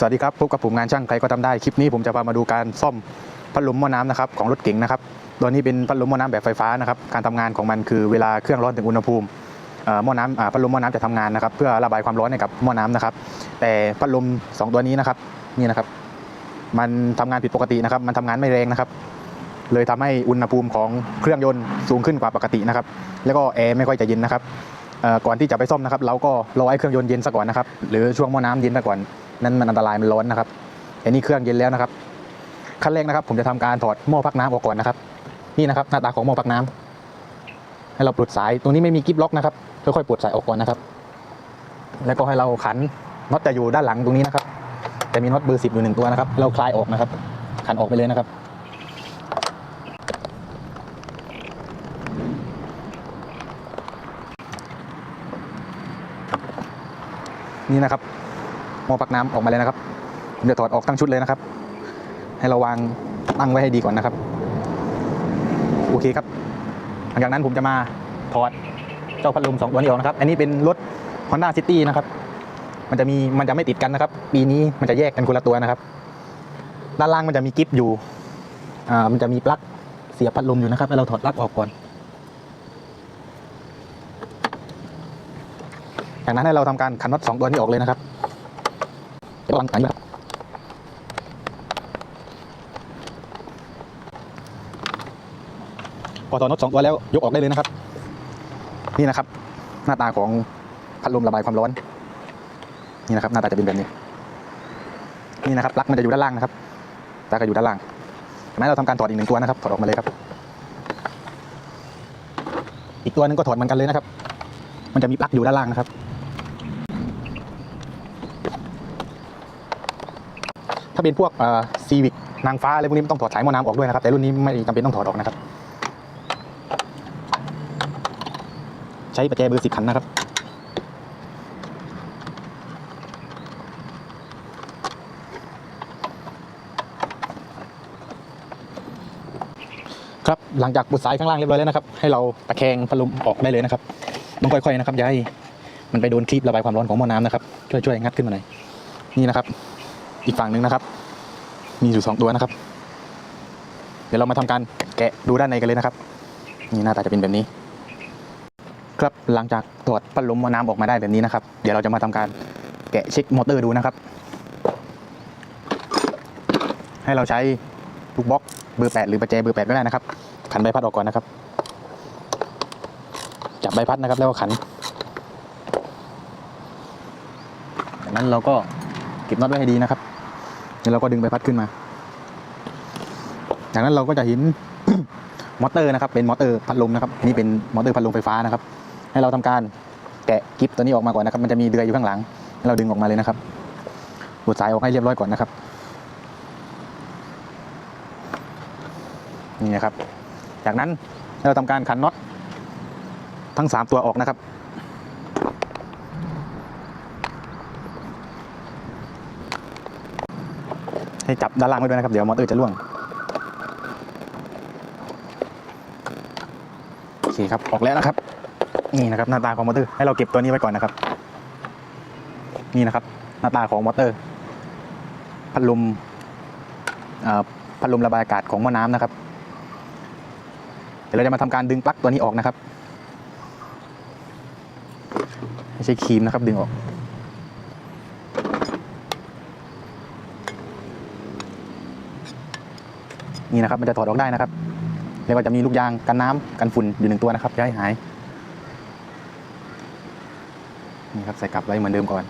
สวัสดีครับพบกับผมงานช่างใครก็ทำได้คลิปนี้ผมจะพามาดูการซ่อมพัดลมหม้อน้ำนะครับของรถเก๋งนะครับตัวนี้เป็นพัดลมหม้อน้ำแบบไฟฟ้านะครับการทำงานของมันคือเวลาเครื่องร้อนถึงอุณหภูมิหม้อน้ำพัดลมหม้อน้ำจะทำงานนะครับเพื่อระบายความร้อนให้กับหม้อน้ำนะครับ แต่พัดลมสองตัวนี้นะครับนี่นะครับ มันทำงานผิดปกตินะครับ มันทำงานไม่แรงนะครับ เลยทำให้อุณหภูมิของเครื่องยนต์สูงขึ้นกว่าปกตินะครับ แล้วก็แอร์ไม่ค่อยจะเย็นนะครับก่อนที่จะไปซ่อมนะครับ เราก็รอให้เครื่องยนต์เย็นซะก่อนนะครับ หรือช่วงหม้อน้ำเย็นซะก่อน นั่นมันอันตรายมันร้อนนะครับแต่นี่เครื่องเย็นแล้วนะครับ ขั้นแรกนะครับ ผมจะทำการถอดหม้อพักน้ำออกก่อนนะครับ นี่นะครับ หน้าตาของหม้อพักน้ำให้เราปลดสายตรงนี้ไม่มีกิ๊บล็อกนะครับค่อยๆปลดสายออกก่อนนะครับ แล้วก็ให้เราขันน็อตจะอยู่ด้านหลังตรงนี้นะครับจะมีน็อตเบอร์สิบอยู่หนึ่งตัวนะครับ เราคลายออกนะครับ ขันออกไปเลยนะครับนี่นะครับ หม้อพักน้ำออกมาเลยนะครับผมจะถอดออกทั้งชุดเลยนะครับ ให้เราวางตั้งไว้ให้ดีก่อนนะครับ โอเคครับ หลังจากนั้นผมจะมาถอดเจ้าพัดลมสองตัวนี้ออกนะครับ อันนี้เป็นรถ Honda City นะครับ มันจะมีมันจะไม่ติดกันนะครับ ปีนี้มันจะแยกกันคนละตัวนะครับ ด้านล่างมันจะมีกิฟต์อยู่อ่ามันจะมีปลั๊กเสียบพัดลมอยู่นะครับให้เราถอดปลั๊กออกก่อนจากนั้นให้เราทำการขันน็อตสองตัวนี้ออกเลยนะครับ กำลังขันอยู่ครับพอถอน็อตสองตัวแล้วยกออกได้เลยนะครับ นี่นะครับ หน้าตาของพัดลมระบายความร้อน นี่นะครับ หน้าตาจะเป็นแบบนี้ นี่นะครับลักมันจะอยู่ด้านล่างนะครับปลั๊กก็อยู่ด้านล่างจากนั้เราทำการถอดอีกหนึ่งตัวนะครับถอดออกมาเลยครับ อีกตัวนึงก็ถอดเหมือนกันเลยนะครับ มันจะมีปลั๊กอยู่ด้านล่างนะครับ ถ้าเป็นพวกซีวิกนางฟ้าอะไรพวกนี้ต้องถอดสายหม้อน้ำออกด้วยนะครับ แต่รุ่นนี้ไม่จำเป็นต้องถอดออกนะครับ ใช้ประแจเบอร์สิบขันนะครับครับหลังจากปุดสายข้างล่างเรียบร้อยแล้วนะครับ ให้เราตะแคงพัดลมออกได้เลยนะครับต้องค่อยๆนะครับย่าให้มันไปโดนคลิประบายความร้อนของหม้อน้ำนะครับช่วยๆงัดขึ้นมาหน่อยนี่นะครับ อีกฝั่งหนึ่งนะครับ มีอยู่สองตัวนะครับ เดี๋ยวเรามาทำการแกะดูด้านในกันเลยนะครับ นี่หน้าตาจะเป็นแบบนี้ ครับหลังจากตรวจพัดลมหม้อน้ำออกมาได้แบบนี้นะครับ เดี๋ยวเราจะมาทำการแกะเช็คมอเตอร์ดูนะครับ ให้เราใช้ลูกบล็อกเบอร์แปดหรือประแจเบอร์แปดก็ได้นะครับ ขันใบพัดออกก่อนนะครับ จับใบพัดนะครับแล้วก็ขันจากนั้นเราก็เก็บน็อตไว้ให้ดีนะครับ แล้วเราก็ดึงใบพัดขึ้นมา จากนั้นเราก็จะเห็น มอเตอร์นะครับ เป็นมอเตอร์พัดลมนะครับ นี่เป็นมอเตอร์พัดลมไฟฟ้านะครับ ให้เราทำการแกะกิฟตัวนี้ออกมาก่อนนะครับ มันจะมีเดือยอยู่ข้างหลังให้เราดึงออกมาเลยนะครับปลดสายออกให้เรียบร้อยก่อนนะครับ นี่นะครับ จากนั้นเราทำการขันน็อตทั้ง 3 ตัวออกนะครับ ให้จับด้านล่างไว้ด้วยนะครับ เดี๋ยวมอเตอร์จะล่วง โอเคครับ ออกแล้วนะครับ นี่นะครับหน้าตาของมอเตอร์ ให้เราเก็บตัวนี้ไว้ก่อนนะครับ นี่นะครับ หน้าตาของมอเตอร์ พัดลมพัดลมระบายอากาศของหม้อน้ำนะครับ เดี๋ยวเราจะมาทำการดึงปลั๊กตัวนี้ออกนะครับ ไม่ใช่ครีมนะครับดึงออก นี่นะครับ มันจะถอดออกได้นะครับ แล้วก็จะมีลูกยางกันน้ำกันฝุ่นอยู่หนึ่งตัวนะครับจะให้หาย นี่ครับใส่กลับไว้เหมือนเดิมก่อน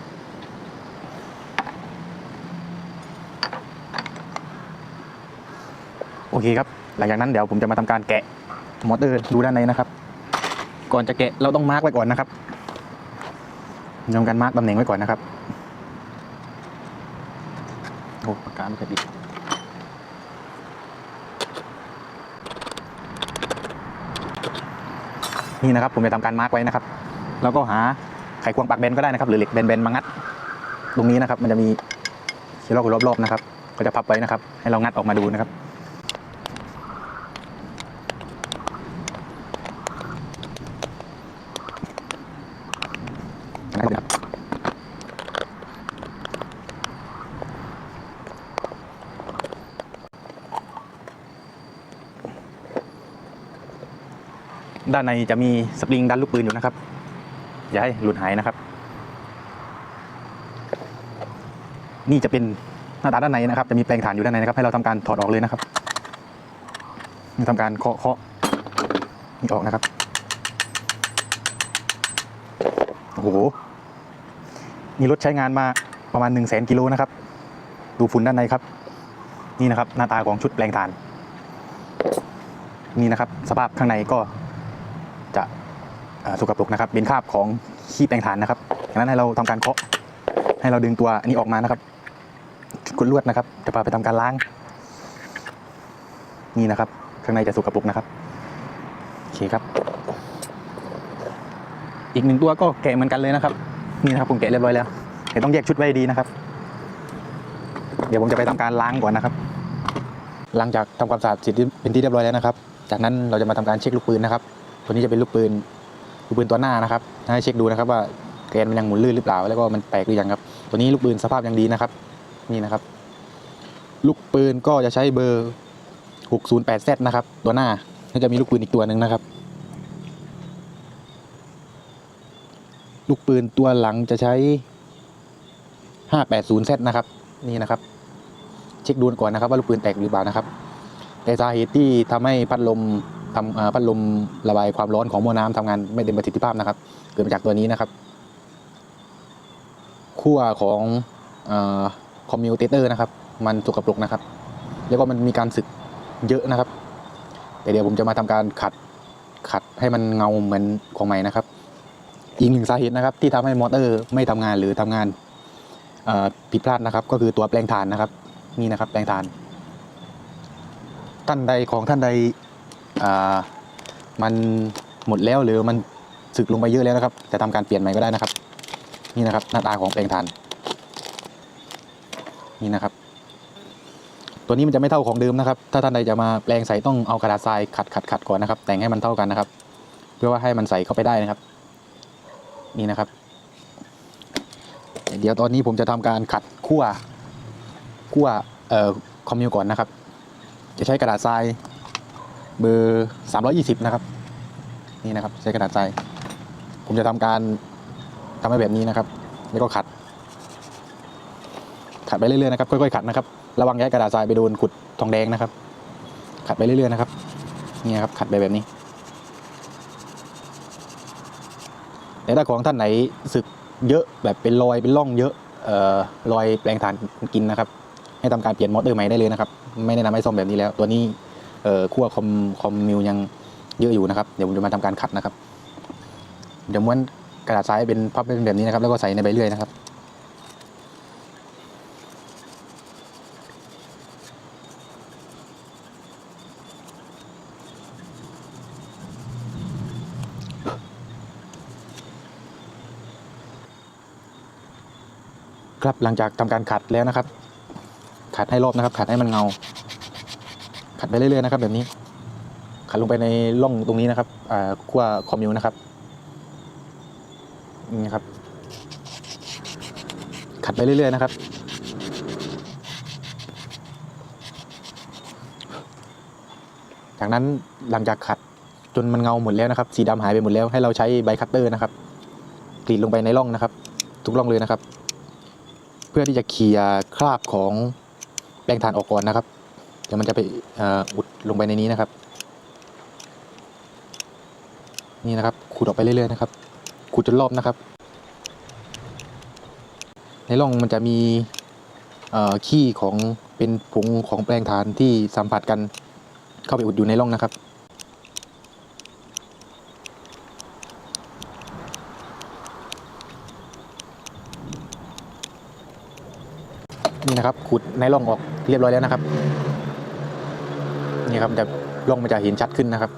โอเคครับ หลังจากนั้นเดี๋ยวผมจะมาทำการแกะมอเตอร์ดูด้านในนะครับ ก่อนจะแกะเราต้องมาร์กไว้ก่อนนะครับทำการมาร์กตำแหน่งไว้ก่อนนะครับโอ้ปากกาไม่เคยบิด นี่นะครับผมจะทำการมาร์กไว้นะครับ แล้วก็หาไขควงปากเบนก็ได้นะครับ หรือเหล็กเบนๆมางัด ตรงนี้นะครับ มันจะมีเชื้อโรคอยู่รอบๆนะครับ ก็จะพับไว้นะครับ ให้เรางัดออกมาดูนะครับ ด้านในจะมีสปริงดันลูกปืนอยู่นะครับ อย่าให้หลุดหายนะครับ นี่จะเป็นหน้าตาด้านในนะครับ จะมีแปลงฐานอยู่ด้านในนะครับ ให้เราทำการถอดออกเลยนะครับนี่ทำการเคาะเคาะนี่ออกนะครับโอ้โหนี่รถใช้งานมาประมาณ1นึ่งแสนกิโลนะครับ ดูฝุ่นด้านในครับ นี่นะครับ หน้าตาของชุดแปลงฐาน นี่นะครับ สภาพข้างในก็ สกปรกนะครับเป็นคราบของขี้แปลงฐานนะครับดังนั้นให้เราทำการเคาะให้เราดึงตัวอันนี้ออกมานะครับชุดกดลวดนะครับ จะพาไปทำการล้าง นี่นะครับ ข้างในจะสกปรกนะครับโอเคครับ อีกหนึ่งตัวก็แกะเหมือนกันเลยนะครับ นี่นะครับผมแกะเรียบร้อยแล้วเดี๋ยวต้องแยกชุดไว้ดีนะครับ เดี๋ยวผมจะไปทำการล้างก่อนนะครับ หลังจากทำความสะอาดเสร็จเป็นที่เรียบร้อยแล้วนะครับ จากนั้นเราจะมาทำการเช็คลูกปืนนะครับ ตัวนี้จะเป็นลูกปืน ลูกปืนตัวหน้านะครับให้เช็คดูนะครับว่าแกนมันยังหมุนลื่นหรือเปล่า แล้วก็มันแตกหรือยังครับ ตัวนี้ลูกปืนสภาพยังดีนะครับ นี่นะครับ ลูกปืนก็จะใช้เบอร์ 608Z นะครับ ตัวหน้าแล้วจะมีลูกปืนอีกตัวหนึ่งนะครับ ลูกปืนตัวหลังจะใช้ 580Z นะครับ นี่นะครับ เช็คดูก่อนนะครับว่าลูกปืนแตกหรือเปล่านะครับ แต่สาเหตุที่ทำให้พัดลม ทำพัดลมระบายความร้อนของหม้อน้ำทำงานไม่เต็มประสิทธิภาพนะครับ เกิดมาจากตัวนี้นะครับขั้วของคอมมิวเตอร์นะครับ มันสกปรกนะครับ แล้วก็มันมีการสึกเยอะนะครับ แต่เดี๋ยวผมจะมาทำการขัดขัดให้มันเงาเหมือนของใหม่นะครับ อีกหนึ่งสาเหตุนะครับ ที่ทำให้มอเตอร์ไม่ทำงานหรือทำงานผิดพลาดนะครับ ก็คือตัวแปลงถ่านนะครับ นี่นะครับ แปลงถ่าน ท่านใดของท่านใด มันหมดแล้วหรือมันสึกลงไปเยอะแล้วนะครับ จะทำการเปลี่ยนใหม่ก็ได้นะครับ นี่นะครับ หน้าตาของแปลงถ่านนี่นะครับ ตัวนี้มันจะไม่เท่าของเดิมนะครับ ถ้าท่านใดจะมาแปลงใส่ต้องเอากระดาษทรายขัดขัดขัดก่อนนะครับ แต่งให้มันเท่ากันนะครับ เพื่อว่าให้มันใส่เข้าไปได้นะครับ นี่นะครับ เดี๋ยวตอนนี้ผมจะทำการขัดขั้วขั้วเอ่อคอมมิวก่อนนะครับ จะใช้กระดาษทราย เบอร์ 320 นะครับ นี่นะครับใช้กระดาษทรายผมจะทำการทำให้แบบนี้นะครับ แล้วก็ขัด ขัดไปเรื่อยๆนะครับค่อยๆขัดนะครับระวังอย่าให้กระดาษทรายไปโดนขุดทองแดงนะครับ ขัดไปเรื่อยๆนะครับนี่นครับขัดไปแบบนี้แต่ถ้าของท่านไหนสึกเยอะแบบเป็นรอยเป็นร่องเยอะเอ่อรอยแปลงฐานกินนะครับ ให้ทำการเปลี่ยนมอเตอร์ใหม่ได้เลยนะครับ ไม่แนะนำให้ซ่อมแบบนี้แล้ว ตัวนี้ ขั้วคอมคอมมิวยังเยอะอยู่นะครับ เดี๋ยวผมจะมาทำการขัดนะครับ เดี๋ยวม้วนกระดาษทรายเป็นพับเป็นแบบนี้นะครับ แล้วก็ใส่ในใบเลื่อยนะครับครับหลังจากทำการขัดแล้วนะครับ ขัดให้รอบนะครับ ขัดให้มันเงา ขัดไปเรื่อยๆนะครับแบบนี้ ขัดลงไปในร่องตรงนี้นะครับอ่าขั้วคอมมิวนะครับนี่ครับ ขัดไปเรื่อยๆนะครับ จากนั้นหลังจากขัดจนมันเงาหมดแล้วนะครับ สีดำหายไปหมดแล้วให้เราใช้ใบคัตเตอร์นะครับกรีดลงไปในร่องนะครับ ทุกร่องเลยนะครับ เพื่อที่จะเคลียร์คราบของแปลงถ่านออกก่อนนะครับ เดี๋ยวมันจะไปอ,อุดลงไปในนี้นะครับ นี่นะครับขูดออกไปเรื่อยๆนะครับขูดจนรอบนะครับ ในร่องมันจะมีขี้ของเป็นผงของแปลงถ่านที่สัมผัสกันเข้าไปอุดอยู่ในร่องนะครับนี่นะครับขุดในร่องออกเรียบร้อยแล้วนะครับ นี่ครับจะร่องมันจะเห็นชัดขึ้นนะครับ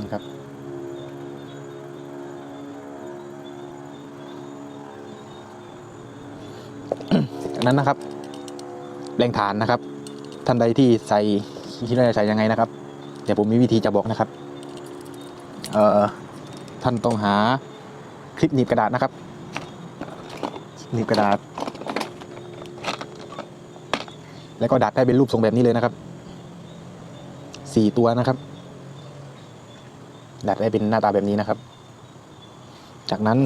นี่ครับจากนั้นนะครับแปลงฐานนะครับ ท่านใดที่ใส่ที่เราจะใส่ยังไงนะครับ เดี๋ยวผมมีวิธีจะบอกนะครับ เอ่อ ท่านต้องหาคลิปหนีบกระดาษนะครับหนีบกระดาษ แล้วก็ดัดให้เป็นรูปทรงแบบนี้เลยนะครับสี่ตัวนะครับ ดัดได้เป็นหน้าตาแบบนี้นะครับ จากนั้น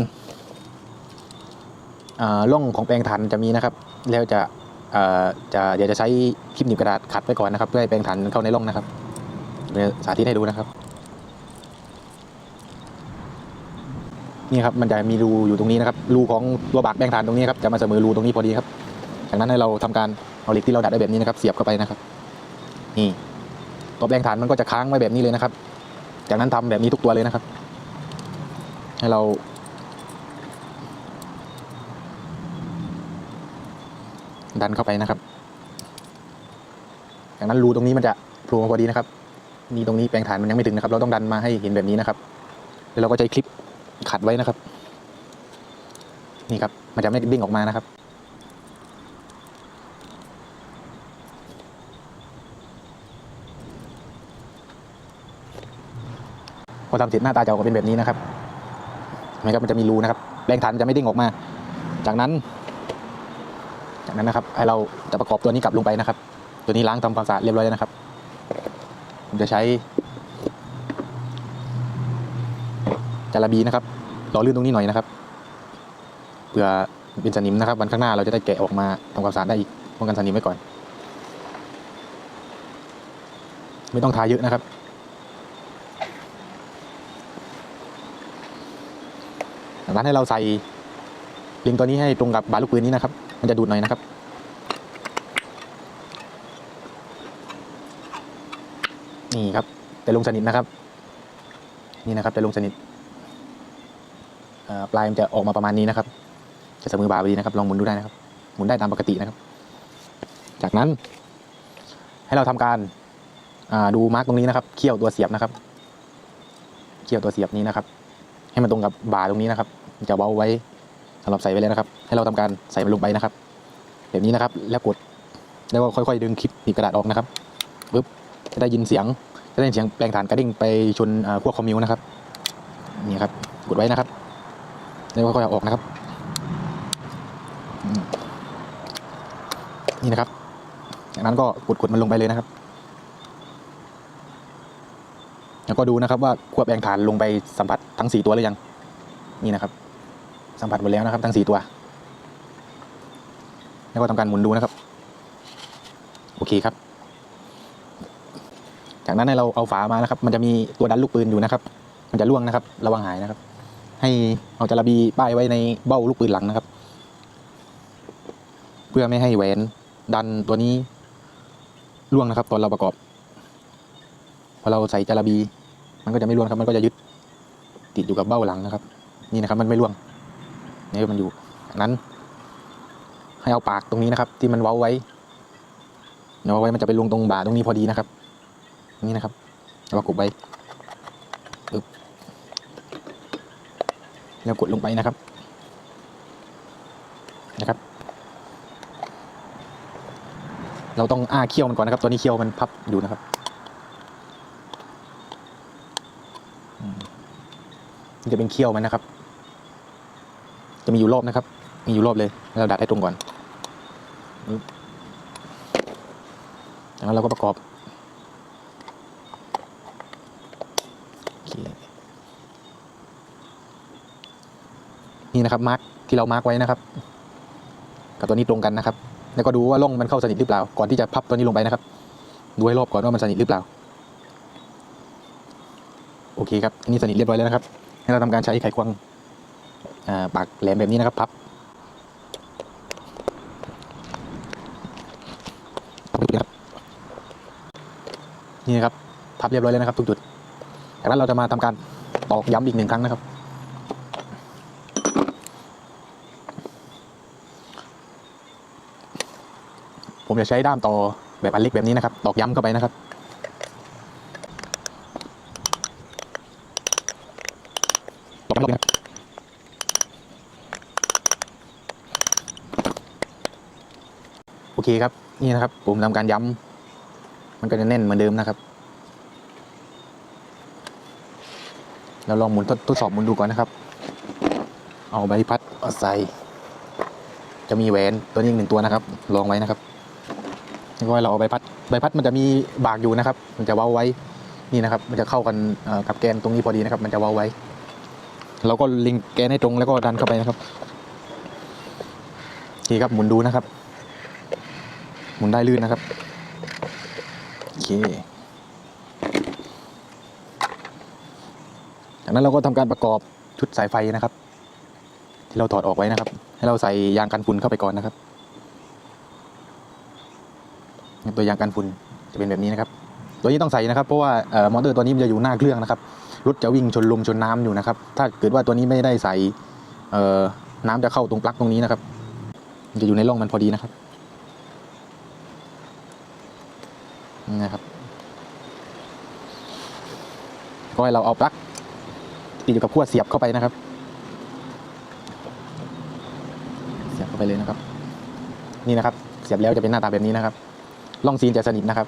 อ่าร่องของแปลงฐานจะมีนะครับ แล้วจะเอ่อจะเดี๋ยวจะใช้คลิปหนีบกระดาษขัดไว้ก่อนนะครับเพื่อให้แปลงฐานเข้าในร่องนะครับสาธิตให้ดูนะครับ นี่ครับมันจะมีรูอยู่ตรงนี้นะครับรูของตัวบากแปลงฐานตรงนี้ครับจะมาเสมอรูตรงนี้พอดีครับ จากนั้นให้เราทำการ เอาเหล็กที่เราดัดได้แบบนี้นะครับ เสียบเข้าไปนะครับ นี่ตัวแปลงฐานมันก็จะค้างไว้แบบนี้เลยนะครับ จากนั้นทำแบบนี้ทุกตัวเลยนะครับ ให้เรา ดันเข้าไปนะครับ จากนั้นรูตรงนี้มันจะโผล่มาพอดีนะครับ นี่ตรงนี้แปลงฐานมันยังไม่ถึงนะครับ เราต้องดันมาให้เห็นแบบนี้นะครับ แล้วเราก็ใช้คลิปขัดไว้นะครับ นี่ครับ มันจะไม่ดิ้งออกมานะครับ อทำเสร็จหน้าตาจะออกมาเป็นแบบนี้นะครับเห็นะครับมันจะมีรูนะครับ แรงฐานมันจะไม่เด้งออกมา จากนั้น จากนั้นนะครับให้เราจะประกอบตัวนี้กลับลงไปนะครับ ตัวนี้ล้างทำความสะอาดเรียบร้อยแล้วนะครับผมจะใช้จาระบีนะครับรอลื่นตรงนี้หน่อยนะครับเผื่อเป็นสนิมนะครับวันข้างหน้าเราจะได้แกะออกมาทำความสะอาดได้อีกป้องกันสนิมไว้ก่อน ไม่ต้องทาเยอะนะครับ จากนั้นให้เราใส่ลิงตัวนี้ให้ตรงกับบาลูกปืนนี้นะครับ มันจะดูดหน่อยนะครับ นี่ครับ แต่ลงสนิทนะครับ นี่นะครับแต่ลงสนิทปลายมันจะออกมาประมาณนี้นะครับ จะเสมอบาพอดีนะครับ ลองหมุนดูได้นะครับ หมุนได้ตามปกตินะครับ จากนั้น ให้เราทำการดูมาร์กตรงนี้นะครับเขี่ยวตัวเสียบนะครับเขี่ยวตัวเสียบนี้นะครับ ให้มันตรงกับบาตรงนี้นะครับ จะเว้าไว้สำหรับใส่ไว้เลยนะครับ ให้เราทำการใส่มันลงไปนะครับ แบบนี้นะครับ แล้วกด แล้วก็ค่อย ๆ ดึงคลิปหีบกระดาษออกนะครับปึ๊บจะได้ยินเสียง จะได้ยินเสียงแปลงฐานกระดิ่งไปชนเอ่อพวกคอมมิวนะครับ นี่ครับ กดไว้นะครับ แล้วค่อยๆออกนะครับ นี่นะครับ จากนั้นก็กดๆมันลงไปเลยนะครับ แล้วก็ดูนะครับว่าควบแปลงฐานลงไปสัมผัสทั้งสี่ตัวหรือยัง นี่นะครับ สัมผัสหมดแล้วนะครับ ทั้งสี่ตัว แล้วก็ทำการหมุนดูนะครับ โอเคครับ จากนั้นให้เราเอาฝามานะครับ มันจะมีตัวดันลูกปืนอยู่นะครับ มันจะล่วงนะครับ ระวังหายนะครับ ให้เอาจาระบีป้ายไว้ในเบ้าลูกปืนหลังนะครับ เพื่อไม่ให้แหวนดันตัวนี้ล่วงนะครับ ตอนเราประกอบพอเราใส่จาระบี มันก็จะไม่ร่วงครับ มันก็จะยึดติดอยู่กับเบ้าหลังนะครับ นี่นะครับ มันไม่ร่วง นี่มันอยู่นั้น ให้เอาปากตรงนี้นะครับ ที่มันเว้าไว้เว้าไว้มันจะไปลงตรงบ่าตรงนี้พอดีนะครับ นี่นะครับแล้วกดไว้ปึ๊บแล้วกดลงไปนะครับ นะครับ เราต้องอ้าเขี้ยวมันก่อนนะครับ ตัวนี้เขี้ยวมันพับอยู่นะครับจะเป็นเขี้ยวมันนะครับ จะมีอยู่รอบนะครับ มีอยู่รอบเลย เราดัดให้ตรงก่อนจากนั้นเราก็ประกอบอนี่นะครับมาร์กที่เรามาร์กไว้นะครับ กับตัวนี้ตรงกันนะครับ แล้วก็ดูว่าร่องมันเข้าสนิทหรือเปล่า ก่อนที่จะพับตัวนี้ลงไปนะครับ ดูให้รอบก่อนว่ามันสนิทหรือเปล่า โอเคครับอันนี่สนิทเรียบร้อยแล้วนะครับ ให้เราทำการใช้ไขควง ปากแหลมแบบนี้นะครับพับนี่นะครับพับเรียบร้อยแล้วนะครับทุกจุดจากนั้นเราจะมาทำการตอกย้ำอีกหนึ่งครั้งนะครับ ผมจะใช้ด้ามต่อแบบอันเล็กแบบนี้นะครับ ตอกย้ำเข้าไปนะครับ ตอกไม่ลงนะครับโอ เคครับนี่นะครับผมทำการย้ำมันก็จะแน่นเหมือนเดิมนะครับ เราลองหมุนทดสอบหมุนดูก่อนนะครับ เอาใบพัดเอาใส่จะมีแหวนตัวนี้อีกหนึ่งตัวนะครับ ลองไว้นะครับแล้วก็เราเอาใบพัดใบพัดมันจะมีบากอยู่นะครับ มันจะเว้าไว้นี่นะครับ มันจะเข้ากันกับแกนตรงนี้พอดีนะครับ มันจะเว้าไว้เราก็ลิงแกนให้ตรงแล้วก็ดันเข้าไปนะครับโอเคครับหมุนดูนะครับ หมุนได้ลื่นนะครับ โอเค จากนั้นเราก็ทำการประกอบชุดสายไฟนะครับ ที่เราถอดออกไว้นะครับ ให้เราใส่ยางกันฝุ่นเข้าไปก่อนนะครับตัวยางกันฝุ่นจะเป็นแบบนี้นะครับ ตัวนี้ต้องใส่นะครับ เพราะว่ามอเตอร์ตัวนี้มันจะอยู่หน้าเครื่องนะครับรถจะวิ่งชนลมชนน้ำอยู่นะครับ ถ้าเกิดว่าตัวนี้ไม่ได้ใส่น้ำจะเข้าตรงปลั๊กตรงนี้นะครับ จะอยู่ในร่องมันพอดีนะครับ นะครับ ก็ให้เราเอาปลั๊กติดอยู่กับขั้วเสียบเข้าไปนะครับ เสียบเข้าไปเลยนะครับ นี่นะครับ เสียบแล้วจะเป็นหน้าตาแบบนี้นะครับร่องซีนจะสนิทนะครับ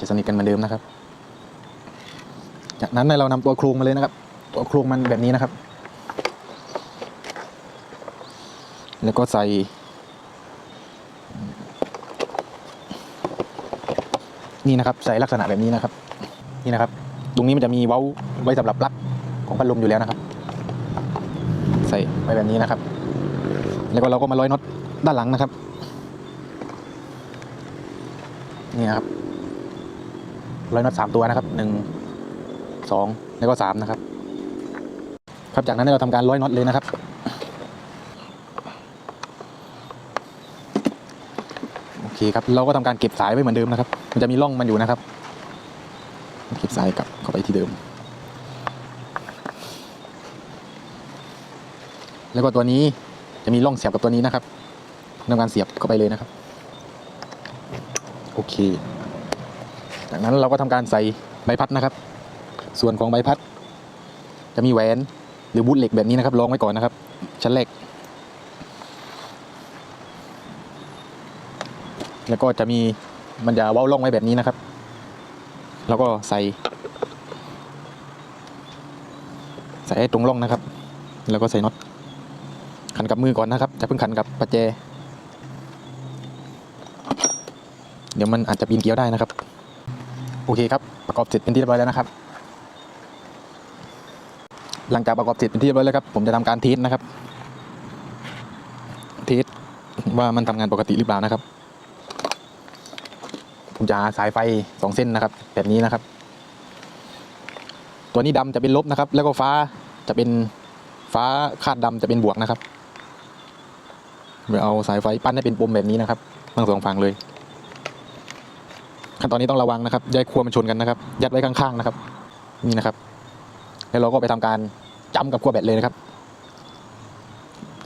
จะสนิทกันเหมือนเดิมนะครับ จากนั้นเรานำตัวโครงมาเลยนะครับ ตัวโครงมันแบบนี้นะครับ แล้วก็ใส่ นี่นะครับใส่ลักษณะแบบนี้นะครับ นี่นะครับ ตรงนี้มันจะมีเว้าไว้สำหรับปลั๊กของพัดลมอยู่แล้วนะครับ ใส่ไว้แบบนี้นะครับ แล้วก็เราก็มาร้อยน็อตด้านหลังนะครับ นี่นะครับร้อยน็อตสามตัวนะครับหนึ่งสองแล้วก็สามนะครับ ครับจากนั้นเราทำการร้อยน็อตเลยนะครับ โอ เคครับเราก็ทำการเก็บสายไว้เหมือนเดิมนะครับ มันจะมีร่องมันอยู่นะครับ เก็บสายกลับเข้าไปที่เดิม แล้วก็ตัวนี้จะมีร่องเสียบกับตัวนี้นะครับทำการเสียบเข้าไปเลยนะครับ โอเค จากนั้นเราก็ทำการใส่ใบพัดนะครับ ส่วนของใบพัด จะมีแหวนหรือบูทเหล็กแบบนี้นะครับรองไว้ก่อนนะครับ ชั้นแรก แล้วก็จะมีมันจะเว้าล่องไว้แบบนี้นะครับ แล้วก็ใส่ ใส่ตรงร่องนะครับ แล้วก็ใส่น็อตขันกับมือก่อนนะครับ จะเพิ่งขันกับประแจ เดี๋ยวมันอาจจะปีนเกลียวได้นะครับ โอเคครับ ประกอบเสร็จเป็นที่เรียบร้อยแล้วนะครับ หลังจากประกอบเสร็จเป็นที่เรียบร้อยแล้วครับ ผมจะทำการเทสนะครับ เทสว่ามันทำงานปกติหรือเปล่านะครับ ผมจะหาสายไฟสองเส้นนะครับ แบบนี้นะครับ ตัวนี้ดำจะเป็นลบนะครับ แล้วก็ฟ้าจะเป็นฟ้าคาดดำจะเป็นบวกนะครับเดี๋ยวเอาสายไฟปั้นให้เป็นปมแบบนี้นะครับทั้งสองฝั่งเลย ขั้นตอนนี้ต้องระวังนะครับอย่าให้ขั้วมันชนกันนะครับ ยัดไว้ข้างๆนะครับ นี่นะครับ แล้วเราก็ไปทำการจำกับขั้วแบตเลยนะครับ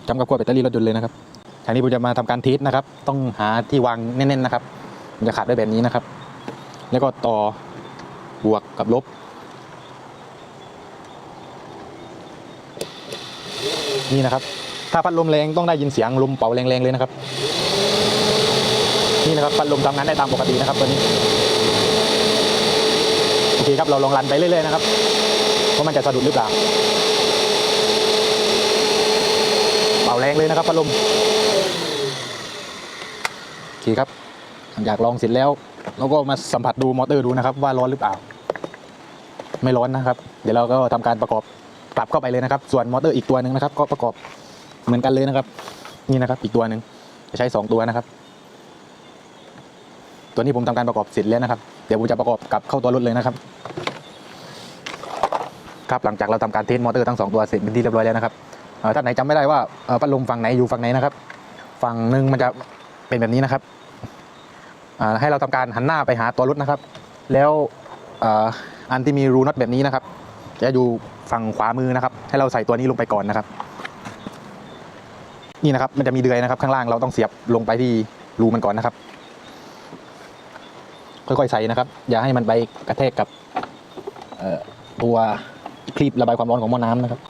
จำกับขั้วแบตเตอรี่รถยนต์เลยนะครับทีนี้ผมจะมาทำการเทสนะครับ ต้องหาที่วางแน่นๆนะครับ มันจะขาดได้แบบนี้นะครับ แล้วก็ต่อบวกกับลบ นี่นะครับ ถ้าพัดลมแรงต้องได้ยินเสียงลมเป่าแรงๆเลยนะครับ นี่นะครับพัดลมทำงานได้ตามปกตินะครับตัวนี้โอเคครับเราลองรันไปเรื่อยๆนะครับว่ามันจะสะดุดหรือเปล่าเป่าแรงเลยนะครับพัดลมโอเคครับ หลังจากลองเสร็จแล้วเราก็มาสัมผัสดูมอเตอร์ดูนะครับ ว่าร้อนหรือเปล่า ไม่ร้อนนะครับ เดี๋ยวเราก็ทำการประกอบกลับเข้าไปเลยนะครับ ส่วนมอเตอร์อีกตัวหนึ่งนะครับ ก็ประกอบเหมือนกันเลยนะครับ นี่นะครับ อีกตัวหนึ่งจะใช้สองตัวนะครับ ตัวนี้ผมทำการประกอบเสร็จแล้วนะครับ เดี๋ยวผมจะประกอบกลับเข้าตัวรถเลยนะครับ ครับหลังจากเราทำการเทสมอเตอร์ทั้งสองตัวเสร็จเป็นที่เรียบร้อยแล้วนะครับเอ่อท่าไหนจำไม่ได้ว่าพัดลมฝั่งไหนอยู่ฝั่งไหนนะครับ ฝั่งหนึ่งมันจะเป็นแบบนี้นะครับ ให้เราทำการหันหน้าไปหาตัวรถนะครับ แล้วอ,อันที่มีรูน็อตแบบนี้นะครับ จะอยู่ฝั่งขวามือนะครับ ให้เราใส่ตัวนี้ลงไปก่อนนะครับ นี่นะครับมันจะมีเดือยนะครับ ข้างล่างเราต้องเสียบลงไปที่รูมันก่อนนะครับ ค่อยๆใส่นะครับ อย่าให้มันไปกระแทกกับตัวคลีประบายความร้อนของหม้อน้ำนะครับ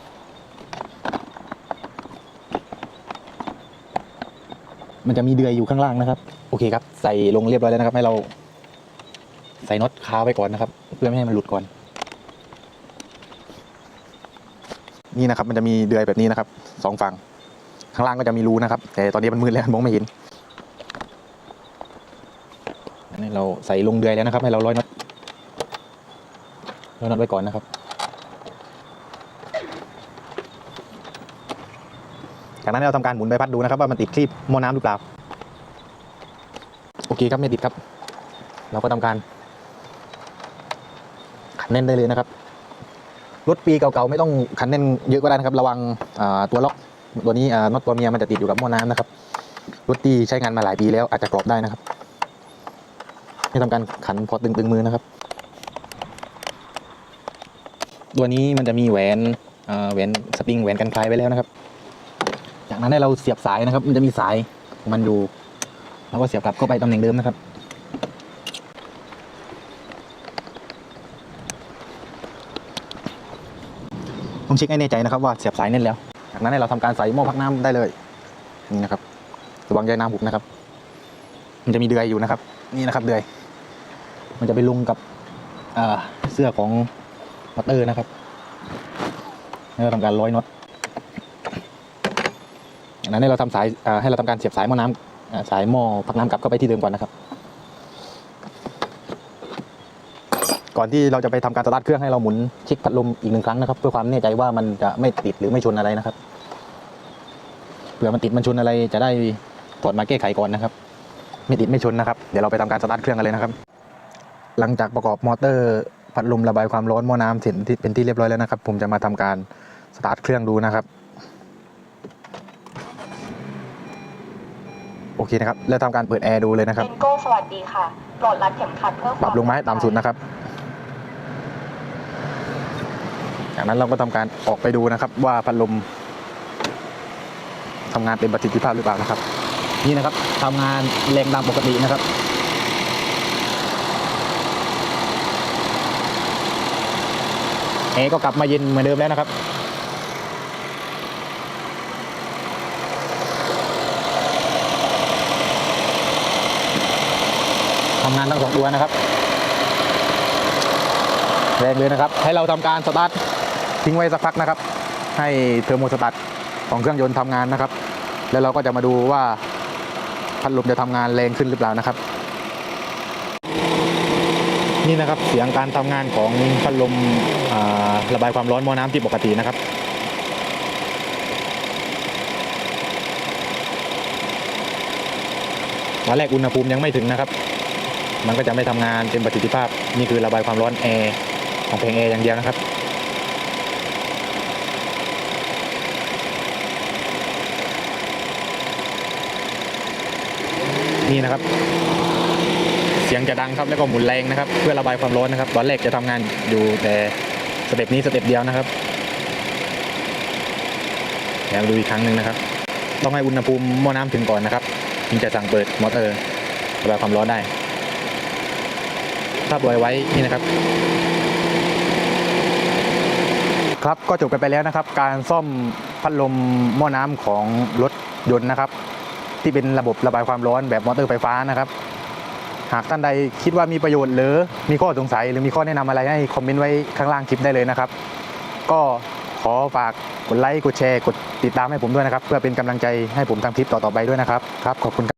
มันจะมีเดือยอยู่ข้างล่างนะครับ โอเคครับ ใส่ลงเรียบร้อยแล้วนะครับ ให้เรา ใส่น็อตคาไว้ก่อนนะครับ เพื่อไม่ให้มันหลุดก่อน นี่นะครับ มันจะมีเดือยแบบนี้นะครับสองฝั่ง ข้างล่างก็จะมีรูนะครับ แต่ตอนนี้มันมืดแล้วมองไม่เห็นอันนี้เราใส่ลงเดือยแล้วนะครับ ให้เราร้อยน็อตร้อยน็อตไว้ก่อนนะครับ จากนั้นเราทำการหมุนใบพัดดูนะครับว่ามันติดคลีบหม้อน้ำหรือเปล่า โอเคครับไม่ติดครับ เราก็ทำการขันแน่นได้เลยนะครับ รถปีเก่าๆไม่ต้องขันแน่นเยอะก็ได้นะครับ ระวังตัวล็อกตัวนี้น็อตตัวเมียมันจะติดอยู่กับหม้อน้ำนะครับ รถที่ใช้งานมาหลายปีแล้วอาจจะกรอบได้นะครับให้ทำการขันพอตึงๆมือนะครับ ตัวนี้มันจะมีแหวนแหวนสปริงแหวนกันคลายไว้แล้วนะครับ จากนั้นให้เราเสียบสายนะครับ มันจะมีสายของมันอยู่แล้วก็เสียบกลับเข้าไปตำแหน่งเดิมนะครับต้องเช็คให้แน่ใจนะครับว่าเสียบสายแน่นแล้วจากนั้นให้เราทำการใส่หม้อพักน้ำได้เลยนี่นะครับระวังใยน้ำหุบนะครับ มันจะมีเดือยอยู่นะครับ นี่นะครับเดือย มันจะไปลงกับเสื้อของมอเตอร์นะครับให้เราทำการร้อยน็อต จากนั้นให้เราทำสายอ่าให้เราทำการเสียบสายหม้อน้ำอ่าสายหม้อพักน้ำกลับเข้าไปที่เดิมก่อนนะครับ ก่อนที่เราจะไปทำการสตาร์ทเครื่องให้เราหมุนช็คพัดลมอีกหนึ่งครั้งนะครับ เพื่อความแน่ใจว่ามันจะไม่ติดหรือไม่ชนอะไรนะครับเผื่อมันติดมันชนอะไรจะได้ถอดมาแก้ไขก่อนนะครับ ไม่ติดไม่ชนนะครับ เดี๋ยวเราไปทำการสตาร์ทเครื่องกันเลยนะครับ หลังจากประกอบมอเตอร์พัดลมระบายความร้อนหม้อน้ำเสร็จที่เป็นที่เรียบร้อยแล้วนะครับ ผมจะมาทำการสตาร์ทเครื่องดูนะครับ โอเคนะครับ แล้วทำการเปิดแอร์ดูเลยนะครับเอ็นโก้สวัสดีค่ะโปรดรัดเข็มขัดเพื่อปรับลงมาให้ต่ำสุดนะครับ จากนั้นเราก็ทำการออกไปดูนะครับ ว่าพัดลมทำงานเต็มประสิทธิภาพหรือเปล่านะครับ นี่นะครับทำงานแรงดันปกตินะครับ แอร์ก็กลับมาเย็นเหมือนเดิมแล้วนะครับ ทำงานทั้งสองตัวนะครับ แรงเลยนะครับ ให้เราทำการสตาร์ททิ้งไว้สักพักนะครับ ให้เทอร์โมสตาร์ทของเครื่องยนต์ทำงานนะครับ แล้วเราก็จะมาดูว่าพัดลมจะทำงานแรงขึ้นหรือเปล่านะครับ นี่นะครับเสียงการทำงานของพัดลมระบายความร้อนมอน้ำที่ปกตินะครับตอนแรกอุณหภูมิยังไม่ถึงนะครับ มันก็จะไม่ทำงานเต็มประสิทธิภาพ นี่คือระบายความร้อนแอร์ของเพลงแอร์อย่างเดียวนะครับนี่นะครับ เสียงจะดังครับแล้วก็หมุนแรงนะครับ เพื่อระบายความร้อนนะครับ ตอนแรกจะทำงานอยู่แต่สเต็ปนี้สเต็ปเดียวนะครับเดี๋ยวดูอีกครั้งหนึ่งนะครับ ต้องให้อุณหภูมิหม้อน้ำถึงก่อนนะครับ ถึงจะสั่งเปิดมอเตอร์ระบายความร้อนได้ ถ้าปล่อยไว้นี่นะครับ ครับก็จบกันไปแล้วนะครับ การซ่อมพัดลมหม้อน้ำของรถยนต์นะครับ ที่เป็นระบบระบายความร้อนแบบมอเตอร์ไฟฟ้านะครับ หากท่านใดคิดว่ามีประโยชน์หรือมีข้อสงสัยหรือมีข้อแนะนำอะไรให้คอมเมนต์ไว้ข้างล่างคลิปได้เลยนะครับ ก็ขอฝากกดไลค์กดแชร์กดติดตามให้ผมด้วยนะครับ เพื่อเป็นกำลังใจให้ผมทำคลิปต่อๆไปด้วยนะครับครับขอบคุณครับ